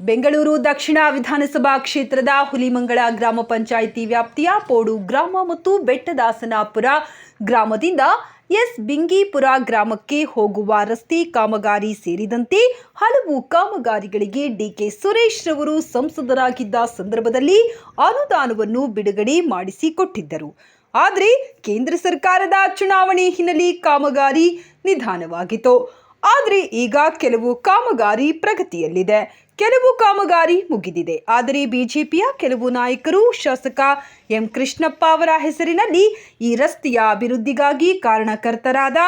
ಬೆಂಗಳೂರು ದಕ್ಷಿಣ ವಿಧಾನಸಭಾ ಕ್ಷೇತ್ರದ ಹುಲಿಮಂಗಳ ಗ್ರಾಮ ಪಂಚಾಯಿತಿ ವ್ಯಾಪ್ತಿಯ ಪೋಡು ಗ್ರಾಮ ಮತ್ತು ಬೆಟ್ಟದಾಸನಾಪುರ ಗ್ರಾಮದಿಂದ ಎಸ್ ಬಿಂಗಿಪುರ ಗ್ರಾಮಕ್ಕೆ ಹೋಗುವ ರಸ್ತೆ ಕಾಮಗಾರಿ ಸೇರಿದಂತೆ ಹಲವು ಕಾಮಗಾರಿಗಳಿಗೆ ಡಿಕೆ ಸುರೇಶ್ ರವರು ಸಂಸದರಾಗಿದ್ದ ಸಂದರ್ಭದಲ್ಲಿ ಅನುದಾನವನ್ನು ಬಿಡುಗಡೆ ಮಾಡಿಸಿಕೊಟ್ಟಿದ್ದರು. ಆದರೆ ಕೇಂದ್ರ ಸರ್ಕಾರದ ಚುನಾವಣೆ ಹಿನ್ನೆಲೆ ಕಾಮಗಾರಿ ನಿಧಾನವಾಗಿತ್ತು. ಆದರೆ ಈಗ ಕೆಲವು ಕಾಮಗಾರಿ ಪ್ರಗತಿಯಲ್ಲಿದೆ. ಕೆಲವು ಕಾಮಗಾರಿ ಮುಗಿದಿದೆ. ಆದರೆ ಬಿಜೆಪಿಯ ಕೆಲವು ನಾಯಕರು ಶಾಸಕ ಎಂ ಕೃಷ್ಣಪ್ಪ ಅವರ ಹೆಸರಿನಲ್ಲಿ ಈ ರಸ್ತೆಯ ಅಭಿವೃದ್ಧಿಗಾಗಿ ಕಾರಣಕರ್ತರಾದ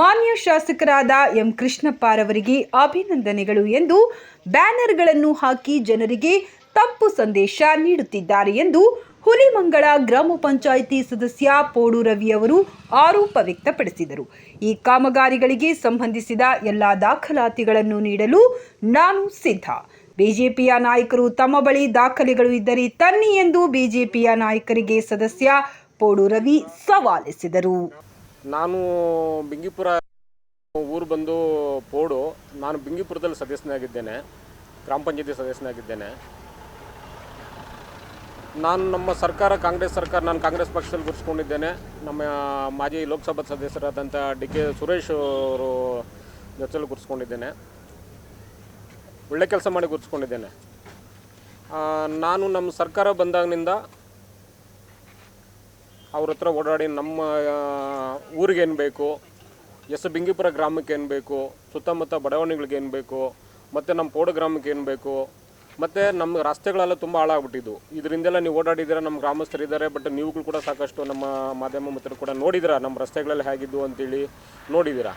ಮಾನ್ಯ ಶಾಸಕರಾದ ಎಂ ಕೃಷ್ಣಪ್ಪರವರಿಗೆ ಅಭಿನಂದನೆಗಳು ಎಂದು ಬ್ಯಾನರ್ಗಳನ್ನು ಹಾಕಿ ಜನರಿಗೆ ತಪ್ಪು ಸಂದೇಶ ನೀಡುತ್ತಿದ್ದಾರೆ ಎಂದು ಹುಲಿಮಂಗಳ ಗ್ರಾಮ ಪಂಚಾಯಿತಿ ಸದಸ್ಯ ಪೋಡು ರವಿ ಅವರು ಆರೋಪ ವ್ಯಕ್ತಪಡಿಸಿದರು. ಈ ಕಾಮಗಾರಿಗಳಿಗೆ ಸಂಬಂಧಿಸಿದ ಎಲ್ಲ ದಾಖಲಾತಿಗಳನ್ನು ನೀಡಲು ನಾನು ಸಿದ್ಧ. ಬಿಜೆಪಿಯ ನಾಯಕರು ತಮ್ಮ ಬಳಿ ದಾಖಲೆಗಳು ಇದ್ದರೆ ತನ್ನಿ ಎಂದು ಬಿಜೆಪಿಯ ನಾಯಕರಿಗೆ ಸದಸ್ಯ ಪೋಡು ರವಿ ಸವಾಲಿಸಿದರು. ನಾನು ಬಿಂಗಿಪುರ ಊರು ಬಂದು ಪೋಡು. ನಾನು ಬಿಂಗಿಪುರದಲ್ಲಿ ಸದಸ್ಯನಾಗಿದ್ದೇನೆ. ಗ್ರಾಮ ಪಂಚಾಯತಿ ಸದಸ್ಯನಾಗಿದ್ದೇನೆ. ನಾನು ನಮ್ಮ ಸರ್ಕಾರ, ಕಾಂಗ್ರೆಸ್ ಸರ್ಕಾರ, ನಾನು ಕಾಂಗ್ರೆಸ್ ಪಕ್ಷದಲ್ಲಿ ಗುರುಸ್ಕೊಂಡಿದ್ದೇನೆ ನಮ್ಮ ಮಾಜಿ ಲೋಕಸಭಾ ಸದಸ್ಯರಾದಂಥ ಡಿ ಕೆ ಸುರೇಶ್ ಅವರು ಜೊತೆಲಿ ಗುರುಸ್ಕೊಂಡಿದ್ದೇನೆ ಒಳ್ಳೆ ಕೆಲಸ ಮಾಡಿ ಗುರುತಿಸ್ಕೊಂಡಿದ್ದೇನೆ. ನಾನು ನಮ್ಮ ಸರ್ಕಾರ ಬಂದಾಗಿನಿಂದ ಅವ್ರ ಹತ್ರ ಓಡಾಡಿ ನಮ್ಮ ಊರಿಗೇನು ಬೇಕು, ಎಸ್ ಬಿಂಗಿಪುರ ಗ್ರಾಮಕ್ಕೆ ಏನು ಬೇಕು, ಸುತ್ತಮುತ್ತ ಬಡಾವಣೆಗಳಿಗೆ ಏನು ಬೇಕು, ಮತ್ತು ನಮ್ಮ ಪೋಡ ಗ್ರಾಮಕ್ಕೆ ಏನು ಬೇಕು, ಮತ್ತು ನಮ್ಮ ರಸ್ತೆಗಳೆಲ್ಲ ತುಂಬ ಹಾಳಾಗ್ಬಿಟ್ಟಿದ್ದು. ಇದರಿಂದೆಲ್ಲ ನೀವು ಓಡಾಡಿದ್ದೀರಾ, ನಮ್ಮ ಗ್ರಾಮಸ್ಥರಿದ್ದಾರೆ ಬಟ್ ನೀವುಗಳು ಕೂಡ ಸಾಕಷ್ಟು ನಮ್ಮ ಮಾಧ್ಯಮ ಮಿತ್ರರು ಕೂಡ ನೋಡಿದಿರ ನಮ್ಮ ರಸ್ತೆಗಳೆಲ್ಲ ಹೇಗಿದ್ದು ಅಂತೇಳಿ ನೋಡಿದ್ದೀರಾ?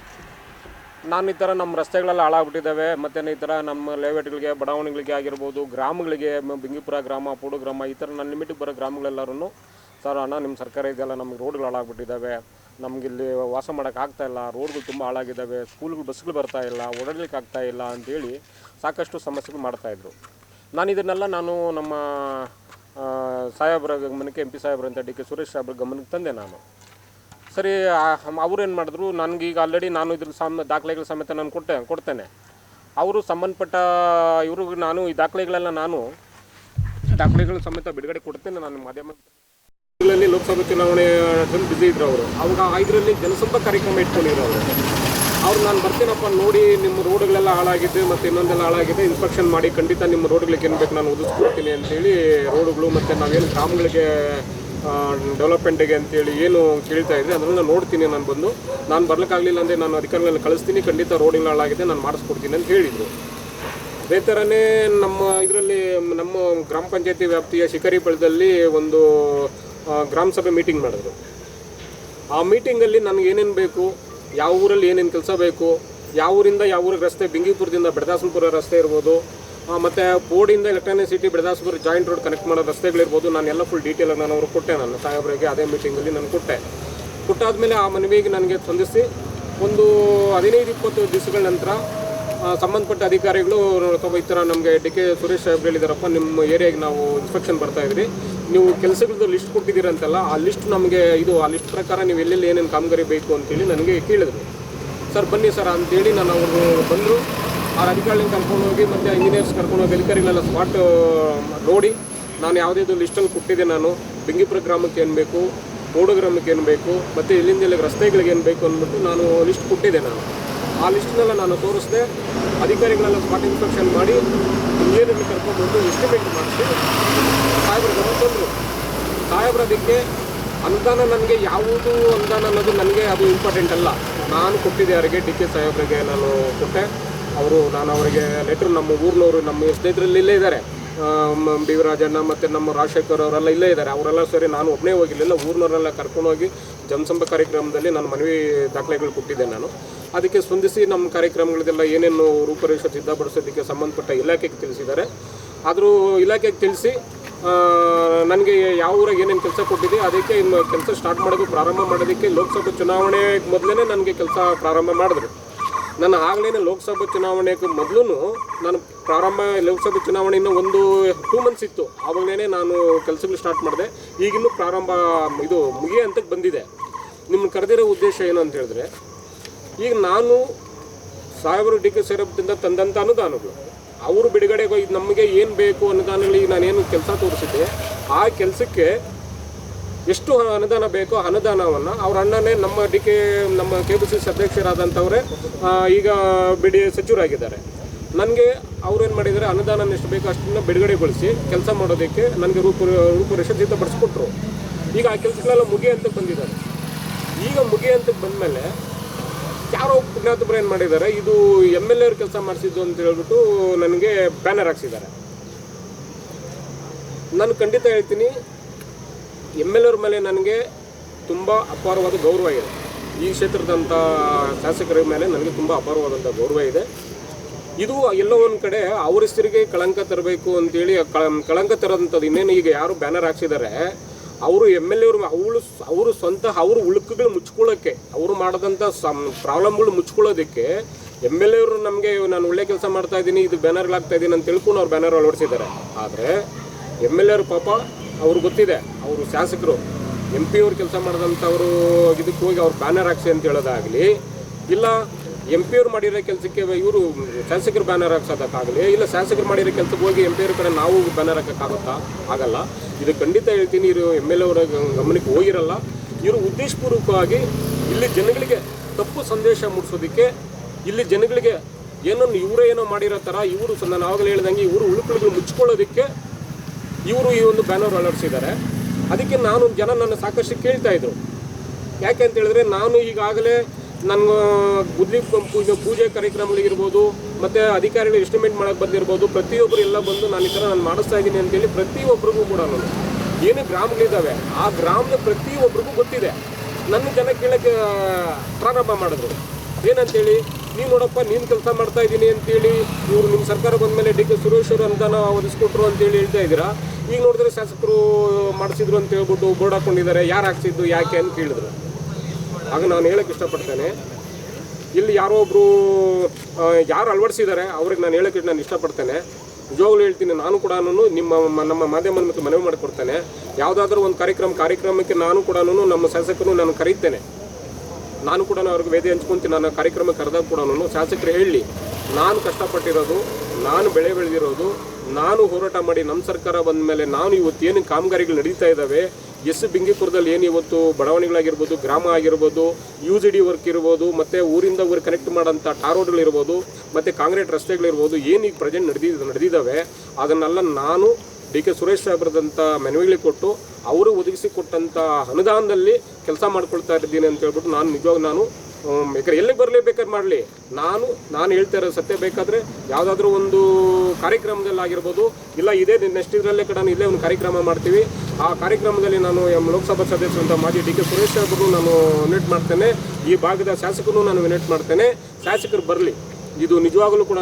ನಾನು ಈ ಥರ ನಮ್ಮ ರಸ್ತೆಗಳೆಲ್ಲ ಹಾಳಾಗ್ಬಿಟ್ಟಿದ್ದಾವೆ ಮತ್ತು ಈ ಥರ ನಮ್ಮ ಲೇಔಟ್ಗಳಿಗೆ, ಬಡಾವಣೆಗಳಿಗೆ ಆಗಿರ್ಬೋದು, ಗ್ರಾಮಗಳಿಗೆ ಬಿಂಗಿಪುರ ಗ್ರಾಮ, ಪೂಡು ಗ್ರಾಮ, ಈ ಥರ ನನ್ನ ಲಿಮಿಟಿಗೆ ಬರೋ ಗ್ರಾಮಗಳೆಲ್ಲರೂ ಸರ್ ಅಣ್ಣ ನಿಮ್ಮ ಸರ್ಕಾರ ಇದೆಯಲ್ಲ, ನಮಗೆ ರೋಡ್ಗಳು ಹಾಳಾಗ್ಬಿಟ್ಟಿದ್ದಾವೆ ನಮಗಿಲ್ಲಿ ವಾಸ ಮಾಡೋಕೆ ಆಗ್ತಾ ಇಲ್ಲ, ರೋಡ್ಗಳು ತುಂಬ ಹಾಳಾಗಿದ್ದಾವೆ ಸ್ಕೂಲ್ಗಳು ಬಸ್ಗಳು ಬರ್ತಾ ಇಲ್ಲ, ಓಡಾಡ್ಲಿಕ್ಕೆ ಆಗ್ತಾ ಇಲ್ಲ ಅಂತೇಳಿ ಸಾಕಷ್ಟು ಸಮಸ್ಯೆಗಳು ಮಾಡ್ತಾಯಿದ್ರು ನಾನು ಇದನ್ನೆಲ್ಲ ನಾನು ನಮ್ಮ ಸಾಹೇಬ್ರ ಗಮನಕ್ಕೆ ಎಂ ಪಿ ಸಾಹೇಬ್ರ ಅಂತ ಡಿ ಕೆ ಸುರೇಶ್ ಸಾಹೇಬ್ರ ಗಮನಕ್ಕೆ ತಂದೆ ನಾನು. ಸರಿ ಅವ್ರೇನು ಏನು ಮಾಡಿದ್ರು? ನನಗೆ ಈಗ ಆಲ್ರೆಡಿ ನಾನು ಇದ್ರ ಸಮ ದಾಖಲೆಗಳ ಸಮೇತ ನಾನು ಕೊಟ್ಟೆ ಕೊಡ್ತೇನೆ. ಅವರು ಸಂಬಂಧಪಟ್ಟ ಇವ್ರಿಗೆ ನಾನು ಈ ದಾಖಲೆಗಳೆಲ್ಲ ನಾನು ದಾಖಲೆಗಳ ಸಮೇತ ಬಿಡುಗಡೆ ಕೊಡ್ತೇನೆ ನಾನು ಮಾಧ್ಯಮ ಲೋಕಸಭೆ ಚುನಾವಣೆ ಬಿಸಿ ಇದ್ರು ಅವರು. ಅವಾಗ ಇದರಲ್ಲಿ ಜನಸಂಪರ್ಕ ಕಾರ್ಯಕ್ರಮ ಇಟ್ಕೊಂಡಿದ್ರು ಅವರು. ಅವ್ರು ನಾನು ಬರ್ತೀನಪ್ಪ ನೋಡಿ ನಿಮ್ಮ ರೋಡ್ಗಳೆಲ್ಲ ಹಾಳಾಗಿದೆ ಮತ್ತು ಇನ್ನೊಂದೆಲ್ಲ ಹಾಳಾಗಿದೆ ಇನ್ಸ್ಪೆಕ್ಷನ್ ಮಾಡಿ ಖಂಡಿತ ನಿಮ್ಮ ರೋಡ್ಗಳಿಗೆ ಏನು ಬೇಕು ನಾನು ಒದಗಿಸ್ಕೊಡ್ತೀನಿ ಅಂತೇಳಿ ರೋಡ್ಗಳು ಮತ್ತು ನಾವೇನು ಗ್ರಾಮಗಳಿಗೆ ಡೆವಲಪ್ಮೆಂಟಿಗೆ ಅಂತೇಳಿ ಏನು ಕೇಳ್ತಾ ಇದ್ದೆ ಅದನ್ನು ನೋಡ್ತೀನಿ ನಾನು ಬಂದು. ನಾನು ಬರ್ಲಿಕ್ಕಾಗಲಿಲ್ಲ ಅಂದರೆ ನಾನು ಅಧಿಕಾರಿಗಳನ್ನ ಕಳಿಸ್ತೀನಿ, ಖಂಡಿತ ರೋಡಿಂಗ್ ಹಾಳಾಗಿದೆ ನಾನು ಮಾಡಿಸ್ಕೊಡ್ತೀನಿ ಅಂತ ಹೇಳಿದರು. ಅದೇ ಥರನೇ ನಮ್ಮ ಇದರಲ್ಲಿ ನಮ್ಮ ಗ್ರಾಮ ಪಂಚಾಯತಿ ವ್ಯಾಪ್ತಿಯ ಶಿಕಾರಿಪಳದಲ್ಲಿ ಒಂದು ಗ್ರಾಮ ಸಭೆ ಮೀಟಿಂಗ್ ಮಾಡಿದ್ರು. ಆ ಮೀಟಿಂಗಲ್ಲಿ ನನಗೆ ಏನೇನು ಬೇಕು, ಯಾವ ಊರಲ್ಲಿ ಏನೇನು ಕೆಲಸ ಬೇಕು, ಯಾವ ಊರಿಂದ, ಯಾವ ಊರಿಗೆ ರಸ್ತೆ, ಬಿಂಗಿಪುರದಿಂದ ಬೆಡದಾಸನಪುರ ರಸ್ತೆ ಇರ್ಬೋದು ಮತ್ತೆ ಬೋರ್ಡಿಂದ electronic city Bidadasapura joint road connect ಮಾಡೋ ರಸ್ತೆಗಳಿರ್ಬೋದು. ನಾನು ಎಲ್ಲ ಫುಲ್ ಡೀಟೇಲ್ ನಾನು ಅವ್ರಿಗೆ ಕೊಟ್ಟೆ ನಾನು. ಸಾಹೇಬ್ರಿಗೆ ಅದೇ ಮೀಟಿಂಗಲ್ಲಿ ನಾನು ಕೊಟ್ಟೆ. ಕೊಟ್ಟಾದ್ಮೇಲೆ ಆ ಮನವಿಗೆ ನನಗೆ ಸ್ಪಂದಿಸಿ ಒಂದು ಹದಿನೈದು, ಇಪ್ಪತ್ತು ದಿವಸಗಳ ನಂತರ ಸಂಬಂಧಪಟ್ಟ ಅಧಿಕಾರಿಗಳು ಅಥವಾ ಈ ಥರ ನಮಗೆ ಡಿ ಕೆ ಸುರೇಶ್ ಸಾಹೇಬ್ರು ಹೇಳಿದಾರಪ್ಪ, ನಿಮ್ಮ ಏರಿಯಾಗೆ ನಾವು ಇನ್ಸ್ಪೆಕ್ಷನ್ ಬರ್ತಾ ನೀವು ಕೆಲಸಗಳದ್ದು ಲಿಸ್ಟ್ ಕೊಟ್ಟಿದ್ದೀರಂತಲ್ಲ, ಆ ಲಿಸ್ಟ್ ನಮಗೆ ಇದು, ಆ ಲಿಸ್ಟ್ ಪ್ರಕಾರ ನೀವು ಎಲ್ಲೆಲ್ಲಿ ಏನೇನು ಕಾಮಗಾರಿ ಬೇಕು ಅಂತೇಳಿ ನನಗೆ ಕೇಳಿದ್ರು. ಸರ್, ಬನ್ನಿ ಸರ್ ಅಂತೇಳಿ ನಾನು ಅವರು ಬಂದರು. ಆ ಅಧಿಕಾರಿಗಳನ್ನ ಕರ್ಕೊಂಡು ಹೋಗಿ ಮತ್ತು ಇಂಜಿನಿಯರ್ಸ್ ಕರ್ಕೊಂಡು ಹೋಗಿ ಅಧಿಕಾರಿಗಳೆಲ್ಲ ಸ್ಪಾಟ್ ನೋಡಿ, ನಾನು ಯಾವುದೇ ಲಿಸ್ಟಲ್ಲಿ ಕೊಟ್ಟಿದ್ದೆ ನಾನು. ಬಿಂಗಿಪುರ ಗ್ರಾಮಕ್ಕೆ ಏನು ಬೇಕು ಕೋಡು ಗ್ರಾಮಕ್ಕೆ ಏನು ಬೇಕು, ಮತ್ತು ಇಲ್ಲಿಂದ ಇಲ್ಲಿಗೆ ರಸ್ತೆಗಳಿಗೆ ಏನು ಬೇಕು ಅಂದ್ಬಿಟ್ಟು ನಾನು ಲಿಸ್ಟ್ ಕೊಟ್ಟಿದ್ದೆ ನಾನು. ಆ ಲಿಸ್ಟ್ನೆಲ್ಲ ನಾನು ತೋರಿಸಿದೆ. ಅಧಿಕಾರಿಗಳೆಲ್ಲ ಸ್ಪಾಟ್ ಇನ್ಸ್ಪೆಕ್ಷನ್ ಮಾಡಿ ಇಂಜಿನಿಯರ್ನ ಕರ್ಕೊಂಡ್ಬಂದು ಎಸ್ಟಿಮೇಟ್ ಮಾಡಿಸಿ, ಸಾಹೇಬ್ರ ತಂದರು. ಸಾಹೇಬ್ರ ಅದಕ್ಕೆ ಅನುದಾನ ನನಗೆ ಯಾವುದು ಅನುದಾನ ಅನ್ನೋದು ನನಗೆ ಅದು ಇಂಪಾರ್ಟೆಂಟ್ ಅಲ್ಲ. ನಾನು ಕೊಟ್ಟಿದ್ದೆ ಅವರಿಗೆ ಡಿ ಕೆ ಸಾಹೇಬ್ರಿಗೆ ನಾನು ಕೊಟ್ಟೆ. ಅವರು ನಾನು ಅವರಿಗೆ ಲೆಟ್ರ್ ನಮ್ಮ ಊರಿನವರು, ನಮ್ಮ ಸ್ನೇಹಿತರಲ್ಲಿ ಇಲ್ಲೇ ಇದ್ದಾರೆ. ಬಿ ವಿ ರಾಜಣ್ಣ ಮತ್ತು ನಮ್ಮ ರಾಜಶೇಖರ್ ಅವರೆಲ್ಲ ಇಲ್ಲೇ ಇದ್ದಾರೆ. ಅವರೆಲ್ಲ ಸರಿ, ನಾನು ಒಬ್ಬನೇ ಹೋಗಿರಲಿಲ್ಲ. ಊರಿನವರೆಲ್ಲ ಕರ್ಕೊಂಡೋಗಿ ಜನಸಂಪ ಕಾರ್ಯಕ್ರಮದಲ್ಲಿ ನಾನು ಮನವಿ ದಾಖಲೆಗಳು ಕೊಟ್ಟಿದ್ದೆ ನಾನು. ಅದಕ್ಕೆ ಸ್ಪಂದಿಸಿ ನಮ್ಮ ಕಾರ್ಯಕ್ರಮಗಳದೆಲ್ಲ ಏನೇನು ರೂಪರೇಷ ಸಿದ್ಧಪಡಿಸೋದಕ್ಕೆ ಸಂಬಂಧಪಟ್ಟ ಇಲಾಖೆಗೆ ತಿಳಿಸಿದ್ದಾರೆ. ಆದರೂ ಇಲಾಖೆಗೆ ತಿಳಿಸಿ ನನಗೆ ಯಾವ ಊರಾಗ ಏನೇನು ಕೆಲಸ ಕೊಟ್ಟಿದೆ, ಅದಕ್ಕೆ ಇನ್ನು ಕೆಲಸ ಸ್ಟಾರ್ಟ್ ಮಾಡೋದು ಪ್ರಾರಂಭ ಮಾಡೋದಕ್ಕೆ ಲೋಕಸಭಾ ಚುನಾವಣೆ ಮೊದಲೇ ನನಗೆ ಕೆಲಸ ಪ್ರಾರಂಭ ಮಾಡಿದ್ರು. ನಾನು ಆಗಲೇ ಲೋಕಸಭಾ ಚುನಾವಣೆಗೂ ಮೊದಲು ನಾನು ಪ್ರಾರಂಭ ಲೋಕಸಭಾ ಚುನಾವಣೆ ಇನ್ನೂ ಒಂದು ಟೂ ಮಂತ್ಸ್ ಇತ್ತು. ಆವಾಗಲೇ ನಾನು ಕೆಲಸಗಳು ಸ್ಟಾರ್ಟ್ ಮಾಡಿದೆ. ಈಗಿನ್ನೂ ಪ್ರಾರಂಭ, ಇದು ಮುಗಿಯೋ ಹಂತಕ್ಕೆ ಬಂದಿದೆ. ನಿಮ್ಮ ಕರೆದಿರೋ ಉದ್ದೇಶ ಏನು ಅಂತ ಹೇಳಿದ್ರೆ, ಈಗ ನಾನು ಸಾಹೇಬರು ಡಿ ಕೆ ಸಾಹೇಬ್ರಿಂದ ತಂದಂಥ ಅನುದಾನಗಳು. ಅವರು ಬಿಡುಗಡೆಗೆ ನಮಗೆ ಏನು ಬೇಕು ಅನುದಾನಗಳಿಗೆ ನಾನೇನು ಕೆಲಸ ತೋರಿಸಿದ್ದೆ. ಆ ಕೆಲಸಕ್ಕೆ ಎಷ್ಟು ಅನುದಾನ ಬೇಕೋ ಅನುದಾನವನ್ನು ಅವ್ರ ಅಣ್ಣನೇ ನಮ್ಮ ಡಿ ಕೆ ನಮ್ಮ ಕೆ ಪಿ ಸಿ ಸಿ ಅಧ್ಯಕ್ಷರಾದಂಥವ್ರೆ ಈಗ ಈಗ ಬಿಡಿ ಸಚಿವರಾಗಿದ್ದಾರೆ. ನನಗೆ ಅವ್ರೇನು ಮಾಡಿದ್ದಾರೆ ಅನುದಾನ ಎಷ್ಟು ಬೇಕೋ ಅಷ್ಟನ್ನ ಬಿಡುಗಡೆಗೊಳಿಸಿ ಕೆಲಸ ಮಾಡೋದಕ್ಕೆ ನನಗೆ ರೂಪು ರೂಪುರೇಷೆ ಸಿದ್ಧಪಡಿಸ್ಕೊಟ್ರು. ಈಗ ಆ ಕೆಲಸಗಳೆಲ್ಲ ಮುಗಿ ಅಂತ ಬಂದಿದ್ದಾರೆ. ಈಗ ಮುಗಿ ಅಂತ ಬಂದಮೇಲೆ ಯಾರೋ ಪುಣ್ಯಾತಬ್ರು ಏನು ಮಾಡಿದ್ದಾರೆ, ಇದು ಎಂ ಎಲ್ ಎರ್ ಕೆಲಸ ಮಾಡಿಸಿದ್ದು ಅಂತ ಹೇಳ್ಬಿಟ್ಟು ನನಗೆ ಬ್ಯಾನರ್ ಹಾಕ್ಸಿದ್ದಾರೆ. ನಾನು ಖಂಡಿತ ಹೇಳ್ತೀನಿ ಎಂ ಎಲ್ ಎರ ಮೇಲೆ ನನಗೆ ತುಂಬ ಅಪಾರವಾದ ಗೌರವ ಇದೆ. ಈ ಕ್ಷೇತ್ರದಂಥ ಶಾಸಕರ ಮೇಲೆ ನನಗೆ ತುಂಬ ಅಪಾರವಾದಂಥ ಗೌರವ ಇದೆ. ಇದು ಎಲ್ಲೋ ಒಂದು ಕಡೆ ಅವ್ರ ಹೆಸರಿಗೆ ಕಳಂಕ ತರಬೇಕು ಅಂತೇಳಿ ಕಳ- ಕಳಂಕ ತರೋದಂಥದ್ದು ಇನ್ನೇನು ಈಗ ಯಾರು ಬ್ಯಾನರ್ ಹಾಕ್ಸಿದ್ದಾರೆ ಅವರು ಎಂ ಎಲ್ ಎರು, ಅವಳು ಅವರು ಸ್ವಂತ, ಅವ್ರ ಉಳುಕುಗಳು ಮುಚ್ಕೊಳ್ಳೋಕ್ಕೆ ಅವರು ಮಾಡಿದಂಥ ಸಮ್ ಪ್ರಾಬ್ಲಮ್ಗಳು ಮುಚ್ಕೊಳ್ಳೋದಕ್ಕೆ ಎಂ ಎಲ್ ಎರು ನಮಗೆ ನಾನು ಒಳ್ಳೆ ಕೆಲಸ ಮಾಡ್ತಾ ಇದ್ದೀನಿ, ಇದು ಬ್ಯಾನರ್ಗಳಾಗ್ತಾ ಇದ್ದೀನಿ ಅಂತ ತಿಳ್ಕೊಂಡು ಅವ್ರು ಬ್ಯಾನರ್ ಅಳವಡಿಸಿದ್ದಾರೆ. ಆದರೆ ಎಂ ಎಲ್ ಎರು ಪಾಪ ಅವ್ರಿಗೆ ಗೊತ್ತಿದೆ. ಅವರು ಶಾಸಕರು ಎಂ ಪಿ ಅವ್ರು ಕೆಲಸ ಮಾಡಿದಂಥವರು, ಇದಕ್ಕೆ ಹೋಗಿ ಅವ್ರು ಬ್ಯಾನರ್ ಹಾಕ್ಸಿ ಅಂತ ಹೇಳೋದಾಗಲಿ, ಇಲ್ಲ ಎಂ ಪಿ ಅವ್ರು ಮಾಡಿರೋ ಕೆಲಸಕ್ಕೆ ಇವರು ಶಾಸಕರು ಬ್ಯಾನರ್ ಹಾಕ್ಸೋದಕ್ಕಾಗಲಿ, ಇಲ್ಲ ಶಾಸಕರು ಮಾಡಿರೋ ಕೆಲಸಕ್ಕೆ ಹೋಗಿ ಎಂ ಪಿ ಅವ್ರ ಕಡೆ ನಾವು ಬ್ಯಾನರ್ ಹಾಕೋಕ್ಕಾಗುತ್ತಾ? ಆಗಲ್ಲ. ಇದು ಖಂಡಿತ ಹೇಳ್ತೀನಿ, ಇವರು ಎಂ ಎಲ್ ಅವರ ಗಮನಕ್ಕೆ ಹೋಗಿರಲ್ಲ. ಇವರು ಉದ್ದೇಶಪೂರ್ವಕವಾಗಿ ಇಲ್ಲಿ ಜನಗಳಿಗೆ ತಪ್ಪು ಸಂದೇಶ ಮೂಡಿಸೋದಕ್ಕೆ, ಇಲ್ಲಿ ಜನಗಳಿಗೆ ಏನನ್ನು ಇವರೇ ಏನೋ ಮಾಡಿರೋ ಥರ ಇವರು ನಾನು ಆವಾಗಲೇ ಹೇಳ್ದಂಗೆ ಇವರು ಉಳುಕುಳುಗಳು ಮುಚ್ಕೊಳ್ಳೋದಕ್ಕೆ ಇವರು ಈ ಒಂದು ಬ್ಯಾನರ್ ಅಳವಡಿಸಿದ್ದಾರೆ. ಅದಕ್ಕೆ ನಾನು ಜನ ನನ್ನ ಸಾಕಷ್ಟು ಕೇಳ್ತಾ ಇದ್ರು. ಯಾಕೆ ಅಂತ ಹೇಳಿದ್ರೆ ನಾನು ಈಗಾಗಲೇ ನನ್ನ ಬುದ್ಧಿ ಪೂಜೆ ಪೂಜೆ ಕಾರ್ಯಕ್ರಮಗಳಿಗಿರ್ಬೋದು ಮತ್ತು ಅಧಿಕಾರಿಗಳು ಎಸ್ಟಿಮೇಟ್ ಮಾಡಕ್ಕೆ ಬಂದಿರ್ಬೋದು ಪ್ರತಿಯೊಬ್ಬರು ಎಲ್ಲ ಬಂದು ನಾನು ಈ ಥರ ನಾನು ಮಾಡಿಸ್ತಾ ಇದ್ದೀನಿ ಅಂತೇಳಿ ಪ್ರತಿಯೊಬ್ಬರಿಗೂ ಕೂಡ ನಾನು ಏನು ಗ್ರಾಮಗಳಿದ್ದಾವೆ ಆ ಗ್ರಾಮದ ಪ್ರತಿಯೊಬ್ಬರಿಗೂ ಗೊತ್ತಿದೆ. ನನ್ನ ಜನ ಕೇಳಕ್ಕೆ ಪ್ರಾರಂಭ ಮಾಡಿದ್ರು. ಏನಂತೇಳಿ? ನೀನು ನೋಡಪ್ಪ, ನೀನು ಕೆಲಸ ಮಾಡ್ತಾ ಇದ್ದೀನಿ ಅಂತೇಳಿ ಇವರು ನಿಮ್ಮ ಸರ್ಕಾರ ಬಂದ ಮೇಲೆ ಡಿ ಕೆ ಸುರೇಶ್ ಅವರು ಅನುದಾನ ಒದಗಿಸ್ಕೊಟ್ರು ಅಂತೇಳಿ ಹೇಳ್ತಾ ಇದ್ದೀರಾ? ಈಗ ನೋಡಿದ್ರೆ ಶಾಸಕರು ಮಾಡಿಸಿದ್ರು ಅಂತ ಹೇಳ್ಬಿಟ್ಟು ಬೋರ್ಡ್ ಹಾಕೊಂಡಿದ್ದಾರೆ. ಯಾರು ಹಾಕ್ಸಿದ್ದು, ಯಾಕೆ ಅಂತ ಕೇಳಿದ್ರು. ಆಗ ನಾನು ಹೇಳಕ್ಕೆ ಇಷ್ಟಪಡ್ತೇನೆ. ಇಲ್ಲಿ ಯಾರೋ ಒಬ್ಬರು ಯಾರು ಅಳವಡಿಸಿದ್ದಾರೆ, ಅವ್ರಿಗೆ ನಾನು ಹೇಳಕ್ಕೆ ನಾನು ಇಷ್ಟಪಡ್ತೇನೆ. ನಿಜವಾಗ್ಲೂ ಹೇಳ್ತೀನಿ, ನಾನು ಕೂಡ ನಿಮ್ಮ ನಮ್ಮ ಮಾಧ್ಯಮದ ಮತ್ತು ಮನವಿ ಮಾಡಿಕೊಡ್ತೇನೆ. ಯಾವುದಾದ್ರೂ ಒಂದು ಕಾರ್ಯಕ್ರಮ, ಕಾರ್ಯಕ್ರಮಕ್ಕೆ ನಾನು ಕೂಡ ನಮ್ಮ ಶಾಸಕರು ನಾನು ಕರೀತೇನೆ. ನಾನು ಕೂಡ ಅವ್ರಿಗೆ ವೇದಿ ಹಂಚ್ಕೊಂತೀನಿ, ನನ್ನ ಕಾರ್ಯಕ್ರಮ ಕರೆದಾಗ ಕೂಡ ನಾನು ಶಾಸಕರು ಹೇಳಿ, ನಾನು ಕಷ್ಟಪಟ್ಟಿರೋದು, ನಾನು ಬೆಳೆ ಬೆಳೆದಿರೋದು, ನಾನು ಹೋರಾಟ ಮಾಡಿ ನಮ್ಮ ಸರ್ಕಾರ ಬಂದ ಮೇಲೆ ನಾನು ಇವತ್ತು ಏನು ಕಾಮಗಾರಿಗಳು ನಡೀತಾ ಇದ್ದಾವೆ, ಎಸ್ ಬಿಂಗಿಪುರದಲ್ಲಿ ಏನು ಇವತ್ತು ಬಡಾವಣೆಗಳಾಗಿರ್ಬೋದು, ಗ್ರಾಮ ಆಗಿರ್ಬೋದು ಯು ಜಿ ಡಿ ವರ್ಕ್ ಇರ್ಬೋದು, ಮತ್ತು ಊರಿಂದ ಊರಿಗೆ ಕನೆಕ್ಟ್ ಮಾಡೋಂಥ ಟಾರ್ ರೋಡ್ಗಳಿರ್ಬೋದು ಮತ್ತು ಕಾಂಕ್ರೀಟ್ ರಸ್ತೆಗಳಿರ್ಬೋದು, ಏನು ಈಗ ಪ್ರೆಸೆಂಟ್ ನಡೆದಿದ್ದು ನಡೆದಿದ್ದಾವೆ ಅದನ್ನೆಲ್ಲ ನಾನು ಡಿ ಕೆ ಸುರೇಶ್ ಸಾಹೇಬ್ರದಂಥ ಮನವಿಗಳಿಗೆ ಕೊಟ್ಟು ಅವರು ಒದಗಿಸಿಕೊಟ್ಟಂಥ ಅನುದಾನದಲ್ಲಿ ಕೆಲಸ ಮಾಡ್ಕೊಳ್ತಾ ಇದ್ದೀನಿ ಅಂತ ಹೇಳ್ಬಿಟ್ಟು ನಾನು ನಿಜವಾಗ ನಾನು ಬೇಕಾದ್ರೆ ಎಲ್ಲಿಗೆ ಬರಲಿ ಬೇಕಾದ್ರೆ ಮಾಡಲಿ. ನಾನು ನಾನು ಹೇಳ್ತಾ ಇರೋ ಸತ್ಯ. ಬೇಕಾದರೆ ಯಾವುದಾದ್ರೂ ಒಂದು ಕಾರ್ಯಕ್ರಮದಲ್ಲಿ ಆಗಿರ್ಬೋದು, ಇಲ್ಲ ಇದೇ ನೆಕ್ಸ್ಟ್ ಇದರಲ್ಲೇ ಕೂಡ ಇಲ್ಲೇ ಒಂದು ಕಾರ್ಯಕ್ರಮ ಮಾಡ್ತೀವಿ. ಆ ಕಾರ್ಯಕ್ರಮದಲ್ಲಿ ನಾನು ಎಂ ಲೋಕಸಭಾ ಸದಸ್ಯರಂತ ಮಾಜಿ ಡಿ ಕೆ ಸುರೇಶ್ ಸಾಹೇಬ್ರು ನಾನು ವಿನೇಟ್ ಮಾಡ್ತೇನೆ. ಈ ಭಾಗದ ಶಾಸಕರು ನಾನು ವಿನೇಟ್ ಮಾಡ್ತೇನೆ. ಶಾಸಕರು ಬರಲಿ. ಇದು ನಿಜವಾಗಲೂ ಕೂಡ